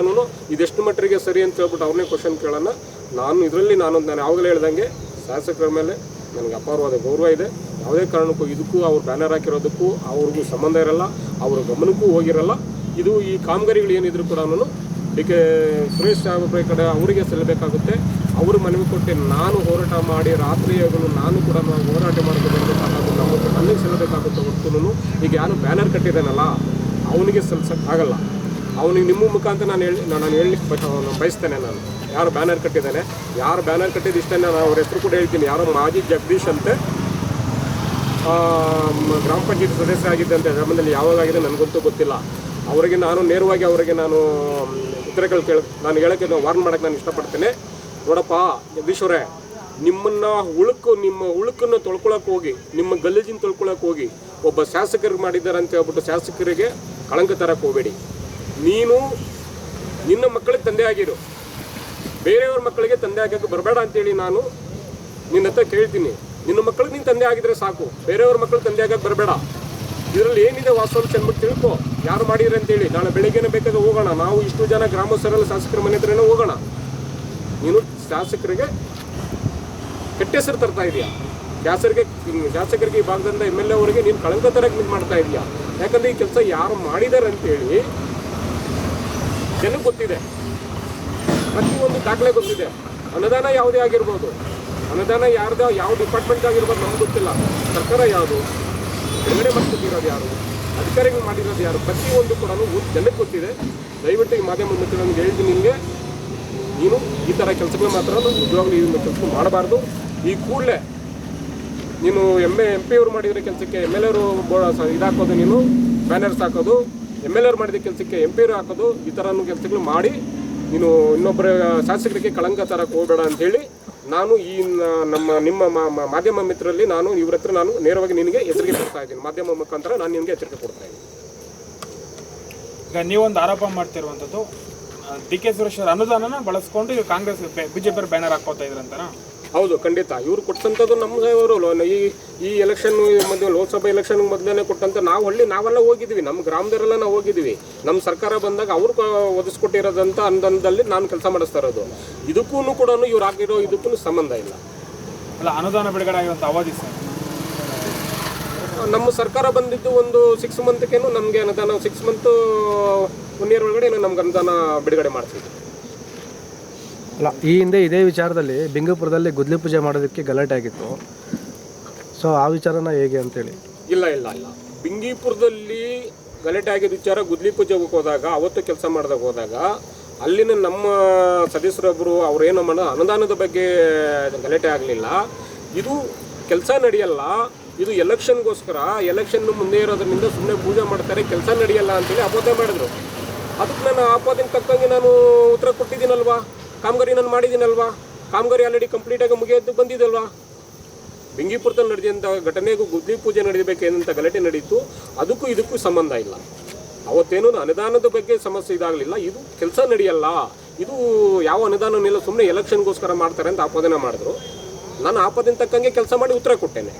ಇದೆಷ್ಟು ಮಟ್ಟಿಗೆ ಸರಿ ಅಂತ ಹೇಳ್ಬಿಟ್ಟು ಅವ್ರನ್ನೇ ಕ್ವಶನ್ ಕೇಳೋಣ. ನಾನು ಇದರಲ್ಲಿ ನಾನು ನಾನು ಯಾವಾಗಲೇ ಹೇಳ್ದಂಗೆ ಶಾಸಕರ ಮೇಲೆ ನನಗೆ ಅಪಾರವಾದ ಗೌರವ ಇದೆ. ಯಾವುದೇ ಕಾರಣಕ್ಕೂ ಇದಕ್ಕೂ ಅವ್ರು ಬ್ಯಾನರ್ ಹಾಕಿರೋದಕ್ಕೂ ಅವ್ರಿಗೂ ಸಂಬಂಧ ಇರಲ್ಲ, ಅವ್ರ ಗಮನಕ್ಕೂ ಹೋಗಿರಲ್ಲ. ಇದು ಈ ಕಾಮಗಾರಿಗಳು ಏನಿದ್ರು ಕೂಡ ಡಿ ಕೆ ಸುರೇಶ್ ಕಡೆ ಅವರಿಗೆ ಸಲ್ಲಬೇಕಾಗುತ್ತೆ. ಅವರು ಮನವಿ ಕೊಟ್ಟೆ ನಾನು ಹೋರಾಟ ಮಾಡಿ ರಾತ್ರಿ ಹಗಲು ನಾನು ಕೂಡ ಹೋರಾಟ ಮಾಡಬೇಕಾಗುತ್ತೆ ನನಗೆ ಸಲ್ಲಬೇಕಾಗುತ್ತೆ ಹೊರತು ಈಗ ಯಾರು ಬ್ಯಾನರ್ ಕಟ್ಟಿದ್ದಾನಲ್ಲ, ಅವನಿಗೆ ಸಲ್ಲಿಸೋಕ್ಕಾಗಲ್ಲ ಅವನಿಗೆ ನಿಮ್ಮ ಮುಖಾಂತರ ನಾನು ಹೇಳಿ ನಾನು ಹೇಳಲಿಕ್ಕೆ ಬಯಸ್ತೇನೆ ನಾನು. ಯಾರು ಬ್ಯಾನರ್ ಕಟ್ಟಿದ್ದಾನೆ? ಯಾರು ಬ್ಯಾನರ್ ಕಟ್ಟಿದ್ದು ಇಷ್ಟೇ ನಾನು ಅವ್ರ ಹೆಸರು ಕೂಡ ಹೇಳ್ತೀನಿ. ಯಾರೋ ಮಾಜಿ ಜಗದೀಶ್ ಅಂತೆ ಗ್ರಾಮ ಪಂಚಾಯತ್ ಪಂಚಾಯತ್ ಸದಸ್ಯರಾಗಿದ್ದಂತೆ ಗ್ರಾಮದಲ್ಲಿ ಯಾವಾಗಾಗಿದೆ ನನಗಂತೂ ಗೊತ್ತಿಲ್ಲ. ಅವರಿಗೆ ನಾನು ನೇರವಾಗಿ ಅವರಿಗೆ ನಾನು ಉತ್ತರಗಳು ಕೇಳ ನಾನು ಹೇಳೋಕ್ಕೆ ವಾರ್ನ್ ಮಾಡೋಕ್ಕೆ ನಾನು ಇಷ್ಟಪಡ್ತೇನೆ. ನೋಡಪ್ಪ ಜಗದೀಶ್ವರೇ ನಿಮ್ಮನ್ನು ಉಳುಕು ನಿಮ್ಮ ಉಳುಕನ್ನು ತೊಳ್ಕೊಳಕ್ಕೆ ಹೋಗಿ, ನಿಮ್ಮ ಗಲೀಜಿನ ತೊಳ್ಕೊಳಕ್ಕೆ ಹೋಗಿ, ಒಬ್ಬ ಶಾಸಕರಿಗೆ ಮಾಡಿದ್ದಾರೆ ಅಂತ ಹೇಳ್ಬಿಟ್ಟು ಶಾಸಕರಿಗೆ ಕಳಂಕ ತರಕ್ಕೆ ಹೋಗಬೇಡಿ. ನೀನು ನಿನ್ನ ಮಕ್ಕಳಿಗೆ ತಂದೆ ಆಗಿರು. ಬೇರೆಯವ್ರ ಮಕ್ಕಳಿಗೆ ತಂದೆ ಆಗಕ್ಕೆ ಬರಬೇಡ ಅಂತೇಳಿ ನಾನು ನಿನ್ನ ಹತ್ರ ಕೇಳ್ತೀನಿ. ನಿನ್ನ ಮಕ್ಕಳಿಗೆ ನೀನು ತಂದೆ ಆಗಿದ್ರೆ ಸಾಕು. ಬೇರೆಯವ್ರ ಮಕ್ಕಳು ತಂದೆ ಆಗಕ್ಕೆ ಬರಬೇಡ. ಇದರಲ್ಲಿ ಏನಿದೆ ವಾಸ್ತವಾಂಶ ಅಂದ್ಬಿಟ್ಟು ತಿಳ್ಕೊ. ಯಾರು ಮಾಡಿದ್ರೆ ಅಂತೇಳಿ. ನಾಳೆ ಬೆಳಿಗ್ಗೆನೇ ಬೇಕಾದ್ರೆ ಹೋಗೋಣ. ನಾವು ಇಷ್ಟು ಜನ ಗ್ರಾಮಸ್ಥರೆಲ್ಲ ಶಾಸಕರ ಮನೆ ಹತ್ರನೇ ಹೋಗೋಣ. ನೀನು ಶಾಸಕರಿಗೆ ಕೆಟ್ಟ ಹೆಸರು ತರ್ತಾ ಇದೆಯಾ. ಶಾಸಕರಿಗೆ ಶಾಸಕರಿಗೆ ಈ ಭಾಗದಿಂದ ಎಂ ಎಲ್ ಎ ಅವರಿಗೆ ನೀನು ಕಳಂಕ ತರಕ್ಕೆ ನೀನು ಮಾಡ್ತಾ ಇದೆಯಾ. ಯಾಕಂದ್ರೆ ಈ ಕೆಲಸ ಯಾರು ಮಾಡಿದ್ದಾರೆ ಅಂತೇಳಿ ಜನಕ್ಕೆ ಗೊತ್ತಿದೆ. ಪ್ರತಿಯೊಂದು ದಾಖಲೆ ಗೊತ್ತಿದೆ. ಅನುದಾನ ಯಾವುದೇ ಆಗಿರ್ಬೋದು. ಅನುದಾನ ಯಾರ್ದು, ಯಾವ ಡಿಪಾರ್ಟ್ಮೆಂಟ್ ಆಗಿರ್ಬೋದು ನಮ್ಗೆ ಗೊತ್ತಿಲ್ಲ. ಸರ್ಕಾರ ಯಾವುದು? ಬಿಡುಗಡೆ ಮಾಡ್ಕೊತಿರೋದು ಯಾರು? ಅಧಿಕಾರಿಗಳು ಮಾಡಿರೋದು ಯಾರು? ಪ್ರತಿಯೊಂದು ಕೂಡ ಜನಕ್ಕೆ ಗೊತ್ತಿದೆ. ದಯವಿಟ್ಟು ಈ ಮಾಧ್ಯಮ ಮಿತ್ರರಿಗೆ ಹೇಳ್ತೀನಿ ನಿಮಗೆ. ನೀನು ಈ ಥರ ಕೆಲಸಗಳು ಮಾತ್ರ ನಿಜವಾಗ್ಲೂ ಈ ಕೆಲಸ ಮಾಡಬಾರ್ದು. ಈ ಕೂಡಲೇ ನೀನು ಎಂ ಎ ಎಂ ಪಿ ಅವರು ಮಾಡಿರೋ ಕೆಲಸಕ್ಕೆ ಎಂ ಎಲ್ ಅವರು ಇದಾಕೋದು ನೀನು. ಬ್ಯಾನರ್ಸ್ ಹಾಕೋದು. ಎಂ ಎಲ್ ಅವರು ಮಾಡಿದ ಕೆಲಸಕ್ಕೆ ಎಂ ಪಿ ಅವರು ಹಾಕೋದು, ಈ ಥರ ಕೆಲಸಗಳು ಮಾಡಿ, ನೀನು ಇನ್ನೊಬ್ಬರ ಶಾಸಕರಿಗೆ ಕಳಂಕ ತರಕ್ಕೆ ಹೋಗಬೇಡ ಅಂತೇಳಿ ನಾನು ಈ ನಮ್ಮ, ನಿಮ್ಮ ಮಾಧ್ಯಮ ಮಿತ್ರರಲ್ಲಿ ನಾನು, ಇವ್ರ ಹತ್ರ ನಾನು ನೇರವಾಗಿ ನಿನಗೆ ಎಚ್ಚರಿಕೆ ಕೊಡ್ತಾ ಇದ್ದೀನಿ. ಮಾಧ್ಯಮ ಮುಖಾಂತರ ನಾನು ನಿಮಗೆ ಎಚ್ಚರಿಕೆ ಕೊಡ್ತಾ ಇದ್ದೀನಿ. ಈಗ ನೀವೊಂದು ಆರೋಪ ಮಾಡ್ತಿರುವಂಥದ್ದು ಡಿ ಕೆ ಸುರೇಶ್ ಅವರ ಅನುದಾನನ ಬಳಸ್ಕೊಂಡು ಕಾಂಗ್ರೆಸ್ ಬಿಜೆಪಿ ಬ್ಯಾನರ್ ಹಾಕೋತಾ ಇದ್ರಂತನಾ? ಹೌದು ಖಂಡಿತ. ಇವ್ರು ಕೊಟ್ಟಂಥದ್ದು ನಮ್ಮವರು ಈ ಈ ಎಲೆಕ್ಷನ್ ಮಧ್ಯ ಲೋಕಸಭಾ ಎಲೆಕ್ಷನ್ ಮೊದಲೇ ಕೊಟ್ಟಂತ ನಾವು ಹಳ್ಳಿ ನಾವೆಲ್ಲ ಹೋಗಿದ್ವಿ. ನಮ್ಮ ಗ್ರಾಮದವರೆಲ್ಲ ನಾವು ಹೋಗಿದ್ವಿ. ನಮ್ಮ ಸರ್ಕಾರ ಬಂದಾಗ ಅವ್ರು ಒದಗಿಸ್ಕೊಟ್ಟಿರೋದಂತ ಅನುದಾನದಲ್ಲಿ ನಾನು ಕೆಲಸ ಮಾಡಿಸ್ತಾ ಇರೋದು. ಇದಕ್ಕೂ ಕೂಡ ಇವ್ರು ಹಾಕಿರೋ ಇದಕ್ಕೂ ಸಂಬಂಧ ಇಲ್ಲ. ಅಲ್ಲ ಅನುದಾನ ಬಿಡುಗಡೆ ಆಗಿರುವಂಥ ಅವಧಿ ಸರ್? ನಮ್ಮ ಸರ್ಕಾರ ಬಂದಿದ್ದು ಒಂದು ಸಿಕ್ಸ್ ಮಂತ್ಗೇನು ನಮಗೆ ಅನುದಾನ ಸಿಕ್ಸ್ ಮಂತ್ ಒನ್ ಇಯರ್ ಒಳಗಡೆ ನಮ್ಗೆ ಅನುದಾನ ಬಿಡುಗಡೆ ಮಾಡ್ತಿದ್ವಿ ಅಲ್ಲ, ಈ ಹಿಂದೆ ಇದೇ ವಿಚಾರದಲ್ಲಿ ಬಿಂಗಪುರದಲ್ಲಿ ಗುದ್ಲಿ ಪೂಜೆ ಮಾಡೋದಕ್ಕೆ ಗಲಾಟೆ ಆಗಿತ್ತು. ಸೊ ಆ ವಿಚಾರನ ಹೇಗೆ ಅಂತೇಳಿ ಇಲ್ಲ ಇಲ್ಲ ಇಲ್ಲ. ಬಿಂಗಿಪುರದಲ್ಲಿ ಗಲಾಟೆ ಆಗಿದ್ದ ವಿಚಾರ ಗುದ್ಲಿ ಪೂಜೆಗೆ ಹೋದಾಗ, ಅವತ್ತು ಕೆಲಸ ಮಾಡಿದಾಗ ಹೋದಾಗ, ಅಲ್ಲಿನ ನಮ್ಮ ಸದಸ್ಯರೊಬ್ಬರು ಅವ್ರೇನು ಮಾಡೋ ಅನುದಾನದ ಬಗ್ಗೆ ಗಲಾಟೆ ಆಗಲಿಲ್ಲ. ಇದು ಕೆಲಸ ನಡೆಯಲ್ಲ, ಇದು ಎಲೆಕ್ಷನ್ಗೋಸ್ಕರ ಎಲೆಕ್ಷನ್ ಮುಂದೆ ಇರೋದ್ರಿಂದ ಸುಮ್ಮನೆ ಪೂಜೆ ಮಾಡ್ತಾರೆ, ಕೆಲಸ ನಡೆಯಲ್ಲ ಅಂತೇಳಿ ಅಪೋದೆ ಮಾಡಿದ್ರು. ಅದಕ್ಕೆ ನಾನು ಆಪೋದಿನ ತಕ್ಕಂಗೆ ನಾನು ಉತ್ತರ ಕೊಟ್ಟಿದ್ದೀನಲ್ವಾ? ಕಾಮಗಾರಿ ನಾನು ಮಾಡಿದ್ದೀನಲ್ವಾ? ಕಾಮಗಾರಿ ಆಲ್ರೆಡಿ ಕಂಪ್ಲೀಟಾಗಿ ಮುಗಿಯೋದು ಬಂದಿದ್ದಲ್ವಾ ಬೆಂಗಿಪುರದಲ್ಲಿ ನಡೆದಂಥ ಘಟನೆಗೂ ಗುದ್ದಿ ಪೂಜೆ ನಡೆಯಬೇಕೆಂದಂಥ ಗಲಾಟೆ ನಡೀತು. ಅದಕ್ಕೂ ಇದಕ್ಕೂ ಸಂಬಂಧ ಇಲ್ಲ. ಅವತ್ತೇನು ಅನುದಾನದ ಬಗ್ಗೆ ಸಮಸ್ಯೆ ಇದಾಗಲಿಲ್ಲ. ಇದು ಕೆಲಸ ನಡೆಯಲ್ಲ. ಇದು ಯಾವ ಅನುದಾನನಿಲ್ಲ ಸುಮ್ಮನೆ ಎಲೆಕ್ಷನ್ಗೋಸ್ಕರ ಮಾಡ್ತಾರೆ ಅಂತ ಆಪಾದನೆ ಮಾಡಿದ್ರು. ನಾನು ಆಪಾದನೆ ತಕ್ಕಂಗೆ ಕೆಲಸ ಮಾಡಿ ಉತ್ತರ ಕೊಟ್ಟೇನೆ.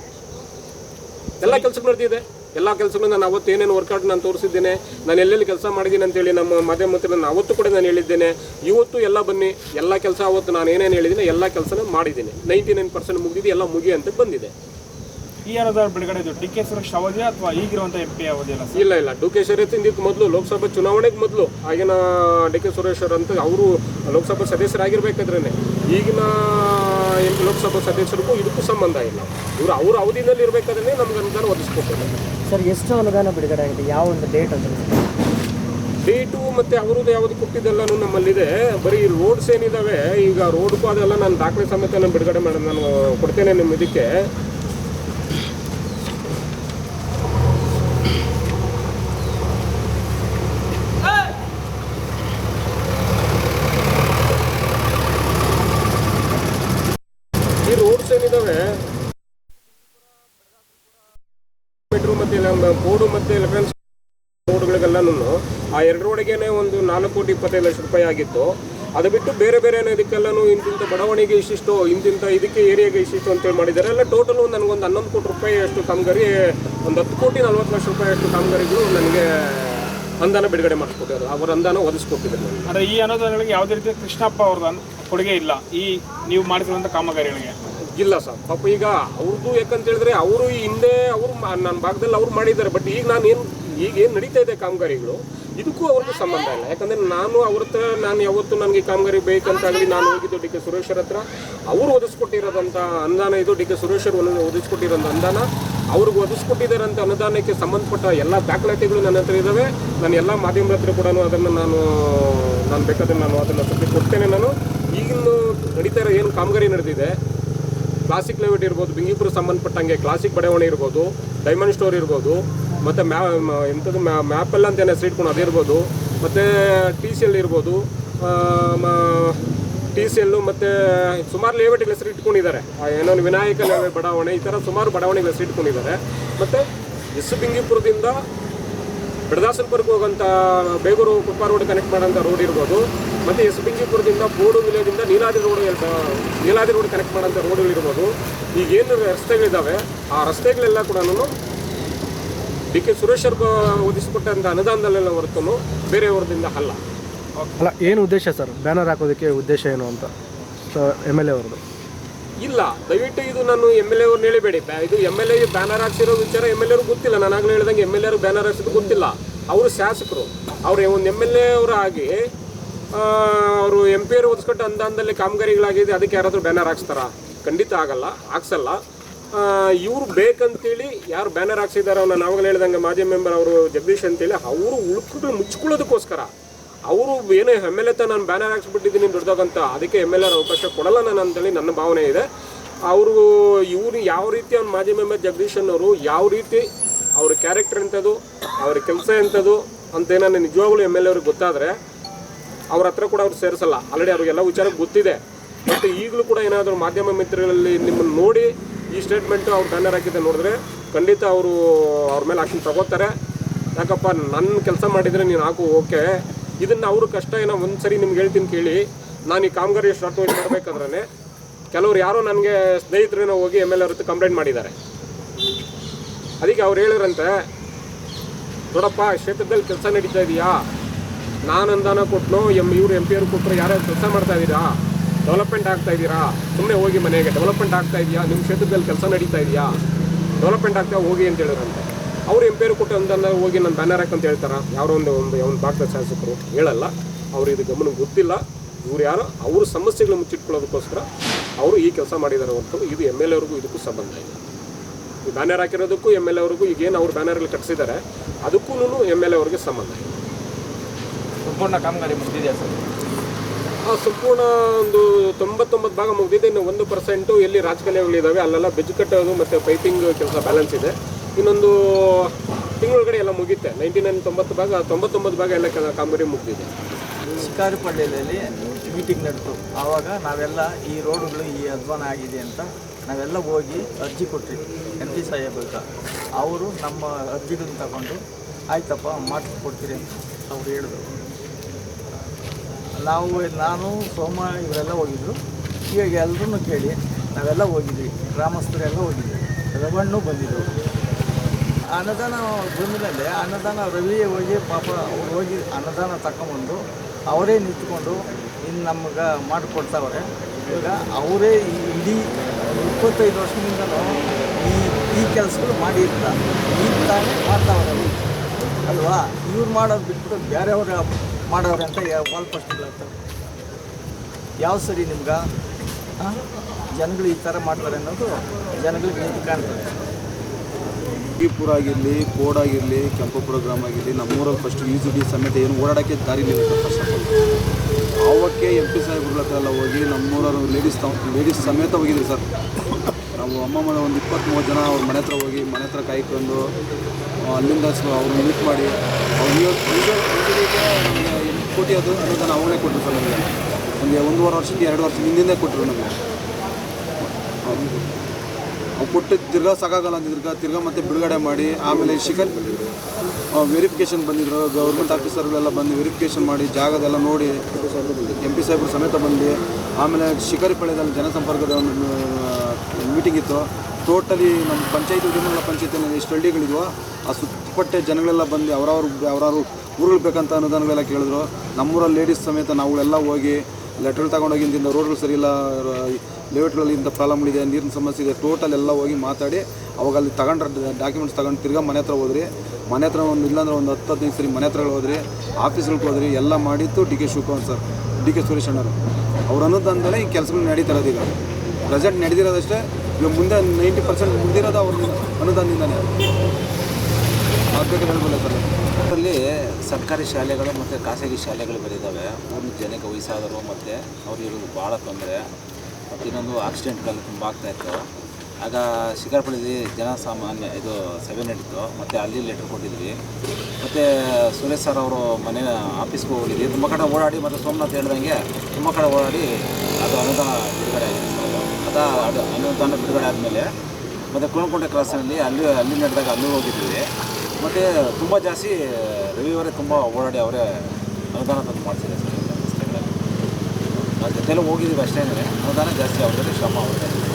ಎಲ್ಲ ಕೆಲಸಗಳು ನಡೆದಿದೆ. ಎಲ್ಲ ಕೆಲಸಗಳು ನಾನು ಅವತ್ತು ಏನೇನು ವರ್ಕೌಟ್ ನಾನು ತೋರಿಸಿದ್ದೇನೆ ನಾನು ಎಲ್ಲೆಲ್ಲಿ ಕೆಲಸ ಮಾಡಿದ್ದೀನಿ ಅಂತೇಳಿ ನಮ್ಮ ಮಾಧ್ಯಮ ನಾನು ಅವತ್ತು ಕೂಡ ನಾನು ಹೇಳಿದ್ದೇನೆ. ಇವತ್ತು ಎಲ್ಲ ಬನ್ನಿ ಎಲ್ಲ ಕೆಲಸ ಅವತ್ತು ನಾನು ಏನೇನು ಹೇಳಿದ್ದೀನಿ ಎಲ್ಲ ಕೆಲಸನ ಮಾಡಿದ್ದೀನಿ. ನೈಂಟಿ ನೈನ್ ಪರ್ಸೆಂಟ್ ಮುಗಿದಿದೆ ಎಲ್ಲ ಮುಗಿ ಅಂತ ಬಂದಿದೆ. ಈ ಬಿಡುಗಡೆ ಡಿ ಕೆ ಸುರೇಶ್ ಅವಧಿ ಅಥವಾ ಈಗಿರುವಂಥ ಎಂ ಪಿ ಅವಧಿ ಸರ್? ಇಲ್ಲ ಇಲ್ಲ. ಡಿ ಕೆ ಸುರೇಶ್ ಇದಕ್ಕೆ ಮೊದಲು ಲೋಕಸಭಾ ಚುನಾವಣೆಗೆ ಮೊದಲು. ಆಗಿನ ಡಿ ಕೆ ಸುರೇಶ್ವರ್ ಅಂತ ಅವರು ಲೋಕಸಭಾ ಸದಸ್ಯರಾಗಿರ್ಬೇಕಾದ್ರೇ ಈಗಿನ ಲೋಕಸಭಾ ಸದಸ್ಯರಿಗೂ ಇದಕ್ಕೂ ಸಂಬಂಧ ಇಲ್ಲ. ಇವರು ಅವ್ರ ಅವಧಿನಲ್ಲಿ ಇರಬೇಕಾದ್ರೆ ನಮ್ಗೆ ಅನುದಾನ ಒದಗಿಸ್ಕೊಟ್ಟಿದ್ದಾರೆ ಸರ್ ಎಷ್ಟು ಅನುದಾನ ಬಿಡುಗಡೆ ಆಗಿದೆ? ಯಾವ ಒಂದು ಡೇಟ್ ಅಂತ ಡೇಟು ಮತ್ತು ಅವ್ರದ್ದು ಯಾವುದು ಕೊಟ್ಟಿದ್ದೆಲ್ಲನೂ ನಮ್ಮಲ್ಲಿದೆ. ಬರೀ ರೋಡ್ಸ್ ಏನಿದ್ದಾವೆ ಈಗ ರೋಡ್ಗೂ ಅದೆಲ್ಲ ನಾನು ದಾಖಲೆ ಸಮೇತ ನಾನು ಬಿಡುಗಡೆ ಮಾಡಿ ನಾನು ಕೊಡ್ತೇನೆ ನಿಮ್ಮ ಇದಕ್ಕೆ ಈ ರೋಡ್ಸ್ ಏನಿದಾವೆ ಮೀಟ್ರು ಮತ್ತೆ ಬೋರ್ಡು ಮತ್ತೆ ಎಲೆಕ್ಟ್ರಾನಿಕ್ಸ್ ರೋಡ್ಗಳಿಗೆಲ್ಲನೂ ಆ ಎರಡು ರೋಡಿಗೆನೆ ಒಂದು ನಾಲ್ಕು ಕೋಟಿ ಇಪ್ಪತ್ತೈದು ಲಕ್ಷ ರೂಪಾಯಿ ಆಗಿತ್ತು. ಅದು ಬಿಟ್ಟು ಬೇರೆ ಬೇರೆ ಇದಕ್ಕೆಲ್ಲನೂ ಇಂತಿಂಥ ಬಡಾವಣೆಗೆ ಇಷ್ಟಿಷ್ಟು ಇಂತಿಂಥ ಇದಕ್ಕೆ ಏರಿಯಾಗೆ ಇಷ್ಟಿಷ್ಟು ಅಂತೇಳಿ ಮಾಡಿದ್ದಾರೆ. ಎಲ್ಲ ಟೋಟಲ್ ನನಗೊಂದು ಹನ್ನೊಂದು ಕೋಟಿ ರೂಪಾಯಿ ಅಷ್ಟು ಕಾಮಗಾರಿ ಒಂದು ಹತ್ತು ಕೋಟಿ ನಲ್ವತ್ತು ಲಕ್ಷ ರೂಪಾಯಿ ಅಷ್ಟು ಕಾಮಗಾರಿಗಳು ನನಗೆ ಅನುದಾನ ಬಿಡುಗಡೆ ಮಾಡಿಸ್ಕೊಟ್ಟಿದ್ದಾರೆ ಅವರ ಅಂದಾನ ಒದಗಿಸ್ಕೊಟ್ಟಿದ್ದಾರೆ ನನಗೆ. ಅಂದರೆ ಈ ಅನುದಾನಗಳಿಗೆ ಯಾವುದೇ ರೀತಿಯ ಕೃಷ್ಣಪ್ಪ ಅವ್ರದ್ದು ಅನ್- ಕೊಡುಗೆ ಇಲ್ಲ. ಈ ನೀವು ಮಾಡಿಸಿರುವಂಥ ಕಾಮಗಾರಿಗಳಿಗೆ. ಇಲ್ಲ ಸರ್. ಪಾಪ ಈಗ ಅವ್ರದ್ದು ಯಾಕಂತ ಹೇಳಿದ್ರೆ ಅವರು ಹಿಂದೆ ಅವರು ನನ್ನ ಭಾಗದಲ್ಲಿ ಅವ್ರು ಮಾಡಿದ್ದಾರೆ. ಬಟ್ ಈಗ ನಾನು ಏನು ಈಗ ಏನು ನಡೀತಾ ಇದೆ ಕಾಮಗಾರಿಗಳು? ಇದಕ್ಕೂ ಅವ್ರಿಗೂ ಸಂಬಂಧ ಇಲ್ಲ. ಯಾಕಂದ್ರೆ ನಾನು ಅವ್ರ ನಾನು ಯಾವತ್ತು ನನಗೆ ಕಾಮಗಾರಿ ಬೇಕಂತಾಗಲಿ ನಾನು ಹೋಗಿದ್ದು ಡಿ ಕೆ ಸುರೇಶರ ಹತ್ರ. ಅವರು ಒದಗಿಸ್ಕೊಟ್ಟಿರೋದಂಥ ಅನುದಾನ ಇದು. ಡಿ ಕೆ ಸುರೇಶ್ವರ್ ಒದಗಿಸ್ಕೊಟ್ಟಿರೋಂಥ ಅನುದಾನ. ಅವ್ರಿಗೆ ಒದಗಿಸ್ಕೊಟ್ಟಿದ್ದಾರಂಥ ಅನುದಾನಕ್ಕೆ ಸಂಬಂಧಪಟ್ಟ ಎಲ್ಲ ದಾಖಲಾತಿಗಳು ನನ್ನ ಹತ್ರ ಇದ್ದಾವೆ ನಾನು ಎಲ್ಲ ಮಾಧ್ಯಮದ ಹತ್ರ ಕೂಡ ಅದನ್ನು ನಾನು ನಾನು ಬೇಕಾದ್ರೆ ನಾನು ಅದನ್ನು ಸುದ್ದಿ ಕೊಡ್ತೇನೆ ನಾನು. ಈಗಿನ ನಡೀತಾ ಇರೋ ಏನು ಕಾಮಗಾರಿ ನಡೆದಿದೆ ಕ್ಲಾಸಿಕ್ ಲೆವೆಟ್ ಇರ್ಬೋದು, ಬಿಂಗಿಪುರ ಸಂಬಂಧಪಟ್ಟಂಗೆ ಕ್ಲಾಸಿಕ್ ಬಡಾವಣೆ ಇರ್ಬೋದು ಡೈಮಂಡ್ ಸ್ಟೋರ್ ಇರ್ಬೋದು ಮತ್ತು ಮ್ಯಾ ಎಂಥದ್ದು ಮ್ಯಾ ಮ್ಯಾಪಲ್ ಅಂತ ಏನೋ ಹೆಸರಿಟ್ಕೊಂಡು ಅದಿರ್ಬೋದು ಮತ್ತು ಟಿ ಸಿ ಎಲ್ ಇರ್ಬೋದು. ಟಿ ಸಿ ಎಲ್ಲು ಮತ್ತು ಸುಮಾರು ಲೇಔಟ್ಗಳ ಹೆಸರು ಇಟ್ಕೊಂಡಿದ್ದಾರೆ. ಏನೋ ವಿನಾಯಕ ಬಡಾವಣೆ, ಈ ಥರ ಸುಮಾರು ಬಡಾವಣೆಗಳ ಹೆಸರು ಇಟ್ಕೊಂಡಿದ್ದಾರೆ. ಮತ್ತು ಎಸ್ ಬಿಂಗಿಪುರದಿಂದ ಬಿಡದಾಸನಪುರಕ್ಕೆ ಹೋಗೋಂಥ ಬೇಗೂರು ಕುಪ್ಪ ರೋಡ್ ಕನೆಕ್ಟ್ ಮಾಡೋಂಥ ರೋಡ್ ಇರ್ಬೋದು. ಮತ್ತು ಎಸ್ ಬಿಂಗಿಪುರದಿಂದ ಬೋಡು ವಿಲೇಜಿಂದ Neeladi road Neeladi road connect ಮಾಡೋಂಥ ರೋಡ್ಗಳಿರ್ಬೋದು ಈಗೇನು ರಸ್ತೆಗಳಿದ್ದಾವೆ ಆ ರಸ್ತೆಗಳೆಲ್ಲ ಕೂಡ ಡಿ ಕೆ ಸುರೇಶರ್ ಒದಗಿಸಿಕೊಟ್ಟಂಥ ಅನುದಾನದಲ್ಲೆಲ್ಲ ಹೊರತು ಬೇರೆಯವರದಿಂದ ಅಲ್ಲ. ಅಲ್ಲ ಏನು ಉದ್ದೇಶ ಸರ್? ಬ್ಯಾನರ್ ಹಾಕೋದಕ್ಕೆ ಉದ್ದೇಶ ಏನು ಅಂತ? ಸೊ ಎಂ ಎಲ್ ಎ ಅವ್ರದ್ದು. ಇಲ್ಲ ದಯವಿಟ್ಟು ಇದು ನಾನು ಎಂ ಎಲ್ ಎ ಅವ್ರನ್ನ ಹೇಳಿಬೇಡಿ. ಇದು ಎಂ ಎಲ್ ಎ ಬ್ಯಾನರ್ ಹಾಕ್ಸಿರೋ ವಿಚಾರ ಎಂ ಎಲ್ ಎರು ಗೊತ್ತಿಲ್ಲ. ನಾನು ಆಗಲೇ ಹೇಳ್ದಂಗೆ ಎಂ ಎಲ್ ಎರು ಬ್ಯಾನರ್ ಹಾಕ್ಸಿದ್ದು ಗೊತ್ತಿಲ್ಲ. ಅವರು ಶಾಸಕರು. ಅವ್ರು ಒಂದು ಎಂ ಎಲ್ ಎ ಅವರಾಗಿ ಅವರು ಎಂ ಪಿ ಅವರು ಓದಿಸ್ಕೊಟ್ಟು ಅಂದಾಂದಲ್ಲಿ ಕಾಮಗಾರಿಗಳಾಗಿದೆ. ಅದಕ್ಕೆ ಯಾರಾದರೂ ಬ್ಯಾನರ್ ಹಾಕ್ಸ್ತಾರಾ? ಖಂಡಿತ ಆಗಲ್ಲ. ಹಾಕ್ಸಲ್ಲ. ಇವರು ಬೇಕಂತೇಳಿ ಯಾರು ಬ್ಯಾನರ್ ಹಾಕ್ಸಿದ್ದಾರೆ ನಾನು ಆವಾಗಲೇ ಹೇಳ್ದಂಗೆ ಮಾಜಿ ಮೆಂಬರ್ ಅವರು ಜಗದೀಶ್ ಅಂತೇಳಿ, ಅವರು ಉಳ್ಕೊಂಡು ಮುಚ್ಕೊಳ್ಳೋದಕ್ಕೋಸ್ಕರ. ಅವರು ಏನೇ ಎಂ ಎಲ್ ಎ ನಾನು ಬ್ಯಾನರ್ ಹಾಕ್ಸ್ಬಿಟ್ಟಿದ್ದೀನಿ ದೊಡ್ಡದಾಗಂತ ಅದಕ್ಕೆ ಎಂ ಎಲ್ ಎರ್ ಅವಕಾಶ ಕೊಡಲ್ಲ ನಾನು ಅಂತೇಳಿ ನನ್ನ ಭಾವನೆ ಇದೆ. ಅವರು ಇವರು ಯಾವ ರೀತಿ ಅವ್ನ ಮಾಜಿ ಮೆಂಬರ್ ಜಗದೀಶ್ ಅವರು ಯಾವ ರೀತಿ ಅವ್ರ ಕ್ಯಾರೆಕ್ಟರ್ ಎಂಥದ್ದು ಅವ್ರ ಕೆಲಸ ಎಂಥದ್ದು ಅಂತ ಏನಾದ್ರು ನಿಜವಾಗ್ಲೂ ಎಂ ಎಲ್ ಎ ಅವ್ರಿಗೆ ಗೊತ್ತಾದರೆ ಅವ್ರ ಹತ್ರ ಕೂಡ ಅವ್ರು ಸೇರಿಸಲ್ಲ. ಆಲ್ರೆಡಿ ಅವ್ರಿಗೆಲ್ಲ ವಿಚಾರ ಗೊತ್ತಿದೆ. ಮತ್ತು ಈಗಲೂ ಕೂಡ ಏನಾದರೂ ಮಾಧ್ಯಮ ಮಿತ್ರರಲ್ಲಿ ನಿಮ್ಮನ್ನು ನೋಡಿ ಈ ಸ್ಟೇಟ್ಮೆಂಟು ಅವ್ರು ಬ್ಯಾನರ್ ಹಾಕಿದ್ದೆ ನೋಡಿದ್ರೆ ಖಂಡಿತ ಅವರು ಅವ್ರ ಮೇಲೆ ಆಕ್ಷನ್ ತಗೋತಾರೆ. ಯಾಕಪ್ಪ ನನ್ನ ಕೆಲಸ ಮಾಡಿದರೆ ನೀನು ಹಾಕು ಓಕೆ ಇದನ್ನು ಅವರು ಕಷ್ಟ ಏನೋ ಒಂದು ಸರಿ ನಿಮ್ಗೆ ಹೇಳ್ತೀನಿ ಕೇಳಿ. ನಾನು ಈ ಕಾಮಗಾರಿ ಸ್ಟಾರ್ಟ್ ಮಾಡಬೇಕಾದ್ರೆ ಕೆಲವ್ರು ಯಾರೋ ನನಗೆ ಸ್ನೇಹಿತರೇನೋ ಹೋಗಿ ಎಂ ಎಲ್ ಅವ್ರ ಕಂಪ್ಲೇಂಟ್ ಮಾಡಿದ್ದಾರೆ. ಅದಕ್ಕೆ ಅವ್ರು ಹೇಳಿದ್ರಂತೆ, ನೋಡಪ್ಪ ಕ್ಷೇತ್ರದಲ್ಲಿ ಕೆಲಸ ನಡೀತಾ ಇದೆಯಾ? ನಾನು ಅಂದಾನ ಕೊಟ್ಟನು ಎಂ ಇವ್ರು ಎಂ ಪಿ ಅವ್ರು ಕೊಟ್ಟರು ಯಾರ್ಯಾರು ಕೆಲಸ ಮಾಡ್ತಾ ಇದ್ದೀರಾ ಡೆವಲಪ್ಮೆಂಟ್ ಆಗ್ತಾ ಇದ್ದೀರಾ ಸುಮ್ಮನೆ ಹೋಗಿ ಮನೆಗೆ. ಡೆವಲಪ್ಮೆಂಟ್ ಆಗ್ತಾ ಇದೆಯಾ? ನಿಮ್ಮ ಕ್ಷೇತ್ರದಲ್ಲಿ ಕೆಲಸ ನಡೀತಾ ಇದೆಯಾ? ಡೆವಲಪ್ಮೆಂಟ್ ಆಗ್ತಾ ಹೋಗಿ ಅಂತ ಹೇಳೋರಂತೆ ಅವ್ರು ಎಂಪೇರು ಕೊಟ್ಟು ಅನುದಾನ ಹೋಗಿ ನನ್ನ ಬ್ಯಾನರ್ ಹಾಕಂತ ಹೇಳ್ತಾರ? ಯಾರೋ ಒಂದು ಒಂದು ಒಂದು ಭಾಗದ ಶಾಸಕರು. ಹೇಳಲ್ಲ. ಅವ್ರು ಇದು ಗಮನ ಗೊತ್ತಿಲ್ಲ. ಇವ್ರು ಯಾರೋ ಅವ್ರ ಸಮಸ್ಯೆಗಳು ಮುಚ್ಚಿಟ್ಕೊಳ್ಳೋದಕ್ಕೋಸ್ಕರ ಅವರು ಈ ಕೆಲಸ ಮಾಡಿದ್ದಾರೆ ಹೊರತು ಇದು ಎಂ ಎಲ್ ಎವ್ರಿಗೂ ಇದಕ್ಕೂ ಸಂಬಂಧ ಇದೆ ಈ ಬ್ಯಾನರ್ ಹಾಕಿರೋದಕ್ಕೂ ಎಂ ಎಲ್ ಎವ್ರಿಗೂ ಈಗೇನು ಅವ್ರು ಬ್ಯಾನರಲ್ಲಿ ಕಟ್ಸಿದ್ದಾರೆ ಅದಕ್ಕೂ ಎಂ ಎಲ್ ಎ ಅವ್ರಿಗೆ ಸಂಬಂಧ ಇದೆ ಸಂಪೂರ್ಣ ಕಾಮಗಾರಿ ಮುಗಿದಿದೆ ಸರ್? ಆ ಸಂಪೂರ್ಣ ಒಂದು ತೊಂಬತ್ತೊಂಬತ್ತು ಭಾಗ ಮುಗಿದಿದೆ. ಇನ್ನು ಒಂದು ಪರ್ಸೆಂಟು ಎಲ್ಲಿ ರಾಜಕಾಲಯಗಳಿದ್ದಾವೆ ಅಲ್ಲೆಲ್ಲ ಬೆಜ್ ಕಟ್ಟೋದು ಮತ್ತು ಪೈಪಿಂಗ್ ಕೆಲಸ ಬ್ಯಾಲೆನ್ಸ್ ಇದೆ. ಇನ್ನೊಂದು ತಿಂಗಳೊಳಗಡೆ ಎಲ್ಲ ಮುಗಿತೆ ನೈಂಟಿ ನೈನ್ ತೊಂಬತ್ತು ಭಾಗ, ತೊಂಬತ್ತೊಂಬತ್ತು ಭಾಗ ಎಲ್ಲ ಕಾಮಗಾರಿ ಮುಗಿದಿದೆ. ಶಿಕಾರಿಪಳ್ಳಿಯಲ್ಲಿ ಮೀಟಿಂಗ್ ನಡೆದು, ಆವಾಗ ನಾವೆಲ್ಲ ಈ ರೋಡುಗಳು ಈ ಅಧ್ವಾನ ಆಗಿದೆ ಅಂತ ನಾವೆಲ್ಲ ಹೋಗಿ ಅರ್ಜಿ ಕೊಟ್ವಿ ಎಂ ಪಿ ಸಾಹೇಬ್ರ ಅವರು ನಮ್ಮ ಅರ್ಜಿಗಳನ್ನ ತಗೊಂಡು, ಆಯ್ತಪ್ಪ ಮಾಡಿಸ್ಕೊಡ್ತೀರಿ ಅಂತ ಅವ್ರು ಹೇಳಿದ್ರು. ನಾವು ನಾನು, ಸೋಮ, ಇವರೆಲ್ಲ ಹೋಗಿದ್ರು. ಈಗ ಎಲ್ಲರೂ ಕೇಳಿ, ನಾವೆಲ್ಲ ಹೋಗಿದ್ವಿ. ಗ್ರಾಮಸ್ಥರೆಲ್ಲ ಹೋಗಿದ್ವಿ. ರವಣ್ಣು ಬಂದಿದ್ದರು ಅನ್ನದಾನ ಬಂದಮೇಲೆ ಅನ್ನದಾನ ರವಿ ಹೋಗಿ ಪಾಪ ಅವ್ರು ಹೋಗಿ ಅನ್ನದಾನ ತಗೊಂಬಂದು ಅವರೇ ನಿಂತ್ಕೊಂಡು ಇನ್ನು ನಮ್ಗೆ ಮಾಡಿಕೊಡ್ತಾವ್ರೆ. ಈಗ ಅವರೇ ಇಡೀ ಇಪ್ಪತ್ತೈದು ವರ್ಷದಿಂದ ಈ ಈ ಕೆಲಸಗಳು ಮಾಡಿರ್ತ ಈ ತಾನೇ ಮಾಡ್ತಾವ್ರೆ. ಅಲ್ವಾ? ಇವ್ರು ಮಾಡೋದು ಬಿಟ್ಬಿಟ್ಟು ಬೇರೆಯವ್ರು ಮಾಡೋರೆ ಅಂತ ವಾಲ್ಪಸ್ಟ್ಗಳಾಗ್ತವೆ ಯಾವ ಸರಿ ನಿಮ್ಗೆ ಜನಗಳು ಈ ಥರ ಮಾಡ್ತಾರೆ ಅನ್ನೋದು ಜನಗಳಿಗೆ ನಿಂತು ಕಾಣ್ತದೆ. ಪುರ ಆಗಿರಲಿ, ಕೋಡ್ ಆಗಿರಲಿ, ಕೆಂಪಪುರ ಗ್ರಾಮ ಆಗಿರಲಿ, ನಮ್ಮೂರಲ್ಲಿ ಫಸ್ಟ್ ಯು ಜಿ ಡಿ ಸಮೇತ ಏನು ಓಡಾಡೋಕ್ಕೆ ದಾರಿ ಫಸ್ಟ್ ಆಫ್ ಆಲ್ ಅವಕ್ಕೆ ಎಂ ಪಿ ಸಾಹೇಬ್ರ ಹತ್ರ ಎಲ್ಲ ಹೋಗಿ ನಮ್ಮೂರವ್ರು ಲೇಡೀಸ್ ಲೇಡೀಸ್ ಸಮೇತ ಹೋಗಿದ್ರು ಸರ್. ನಾವು ಅಮ್ಮ ಮನೆ ಒಂದು ಇಪ್ಪತ್ತ್ ಮೂವತ್ತು ಜನ ಅವ್ರ ಮನೆ ಹತ್ರ ಹೋಗಿ ಮನೆ ಹತ್ರ ಕಾಯ್ಕೊಂಡು ಅಲ್ಲಿಂದ ಸ- ಅವ್ರನ್ನ ಮೀಟ್ ಮಾಡಿ. ಅವ್ರು ಕೋಟಿ ಅದು ಅನುದಾನ ಅವನೇ ಕೊಟ್ಟರು ಸರ್ ನಮಗೆ. ಒಂದು ಒಂದೂವರೆ ವರ್ಷದಿಂದ ಎರಡು ವರ್ಷದ ಹಿಂದಿಂದೇ ಕೊಟ್ಟರು ನಮಗೆ. ಅವು ಕೊಟ್ಟು ತಿರ್ಗಾ ಸಾಕಾಗಲ್ಲ ಅಂತ ತಿರ್ಗಾ ಮತ್ತೆ ಬಿಡುಗಡೆ ಮಾಡಿ, ಆಮೇಲೆ ಶಿಖರ್ ವೆರಿಫಿಕೇಷನ್ ಬಂದಿದ್ರು. ಗೌರ್ಮೆಂಟ್ ಆಫೀಸರ್ಗಳೆಲ್ಲ ಬಂದು ವೆರಿಫಿಕೇಷನ್ ಮಾಡಿ, ಜಾಗದೆಲ್ಲ ನೋಡಿ ಎಂ ಪಿ ಸಾಹೇಬ್ರು ಸಮೇತ ಬಂದು, ಆಮೇಲೆ ಶಿಕಾರಿಪಾಳ್ಯದಲ್ಲಿ ಜನಸಂಪರ್ಕದ ಒಂದು ಮೀಟಿಂಗ್ ಇತ್ತು. ಟೋಟಲಿ ನಮ್ಮ ಪಂಚಾಯತಿ, ಉದ್ಯಮಗಳ ಪಂಚಾಯತಿನಲ್ಲಿ ಎಷ್ಟು ಹಳ್ಳಿಗಳಿದ್ವೋ ಆ ಸುತ್ತಪಟ್ಟೆ ಜನಗಳೆಲ್ಲ ಬಂದು ಅವರವ್ರ ಅವರವ್ರು ಊರುಗಳು ಬೇಕಂತ ಅನುದಾನಗಳೆಲ್ಲ ಕೇಳಿದ್ರು. ನಮ್ಮೂರಲ್ಲಿ ಲೇಡೀಸ್ ಸಮೇತ ನಾವುಗಳೆಲ್ಲ ಹೋಗಿ ಲೆಟರ್ ತಗೊಂಡೋಗಿ ಇಂದಿಂದ ರೋಡ್ಗಳು ಸರಿ ಇಲ್ಲ ಲೇಔಟ್ಗಳಲ್ಲಿ ಇಂಥ ಇದೆ, ನೀರಿನ ಸಮಸ್ಯೆ ಇದೆ ಟೋಟಲ್ ಎಲ್ಲ ಹೋಗಿ ಮಾತಾಡಿ ಅವಾಗ ಅಲ್ಲಿ ತಗೊಂಡ್ರೆ ಡಾಕ್ಯುಮೆಂಟ್ಸ್ ತಗೊಂಡು ತಿರ್ಗಾ ಮನೆ ಹತ್ರ ಹೋದ್ರಿ. ಮನೆ ಹತ್ರ ಒಂದು ಇಲ್ಲಾಂದ್ರೆ ಒಂದು ಹತ್ತು ಹದಿನೈದು ಸರಿ ಮನೆ ಹತ್ರಗಳು ಹೋದ್ರಿ. ಆಫೀಸ್ಗಳಿಗೆ ಹೋದ್ರಿ, ಎಲ್ಲ ಮಾಡಿತ್ತು D K Shivakumar sir D K Suresh ಅಣ್ಣರು ಅವ್ರ ಅನುದಾನದಲ್ಲೇ ಈ ಕೆಲಸಗಳು ನಡೀತಾ ಇರೋದು ಈಗ. ಪ್ರೆಸೆಂಟ್ ನಡೆದಿರೋದಷ್ಟೇ, ಇವಾಗ ಮುಂದೆ ನೈಂಟಿ ಪರ್ಸೆಂಟ್ ಮುಂದಿರೋದು ಅವ್ರ ಅನುದಾನದಿಂದನೇ. ಸರ್. ಅದರಲ್ಲಿ ಸರ್ಕಾರಿ ಶಾಲೆಗಳು ಮತ್ತು ಖಾಸಗಿ ಶಾಲೆಗಳು ಬರೀದಾವೆ ಊರಿನ ಜನಕ್ಕೆ ವಯಸ್ಸಾದರು ಮತ್ತು ಅವ್ರಿಗೆ ಭಾಳ ತೊಂದರೆ. ಮತ್ತು ಇನ್ನೊಂದು ಆಕ್ಸಿಡೆಂಟ್ಗಳು ತುಂಬ ಆಗ್ತಾಯಿತ್ತು ಆಗ ಶಿಕಾರಪಳ್ಳಿಲಿ ಜನಸಾಮಾನ್ಯ ಇದು ಸಭೆ ನಡೀತು. ಮತ್ತು ಅಲ್ಲಿ ಲೆಟ್ರ್ ಕೊಟ್ಟಿದ್ವಿ. ಮತ್ತು ಸುರೇಶ್ ಸರ್ ಅವರು ಮನೆ ಆಫೀಸ್ಗೆ ಹೋಗಿದ್ವಿ. ತುಂಬ ಕಡೆ ಓಡಾಡಿ ಮತ್ತು ಸೋಮನಾಥ್ ಹೇಳ್ದಂಗೆ ತುಂಬ ಕಡೆ ಓಡಾಡಿ ಅದು ಅನುದಾನ ಬಿಡುಗಡೆ ಸರ್ ಅದು. ಅದ ಅನುದಾನ ಬಿಡುಗಡೆ ಆದಮೇಲೆ ಮತ್ತು ಕುಣಕುಂಟೆ ಕ್ರಾಸಲ್ಲಿ ಅಲ್ಲಿ ಅಲ್ಲಿ ನಡೆದಾಗ ಅಲ್ಲಿ ಹೋಗಿದ್ವಿ. ಮತ್ತು ತುಂಬ ಜಾಸ್ತಿ, ರವಿಯವರೇ ತುಂಬ ಓಡಾಡಿ ಅವರೇ ಅನುದಾನ ತಂದು ಮಾಡ್ತಿದ್ದಾರೆ ಸರ್ ಜೊತೆಲ್ಲ ಹೋಗಿದ್ದೀವಿ ಅಷ್ಟೇ ಅನುದಾನ ಜಾಸ್ತಿ ಅವ್ರದ್ದು ಶ್ರಮ ಅವ್ರದ್ದೇ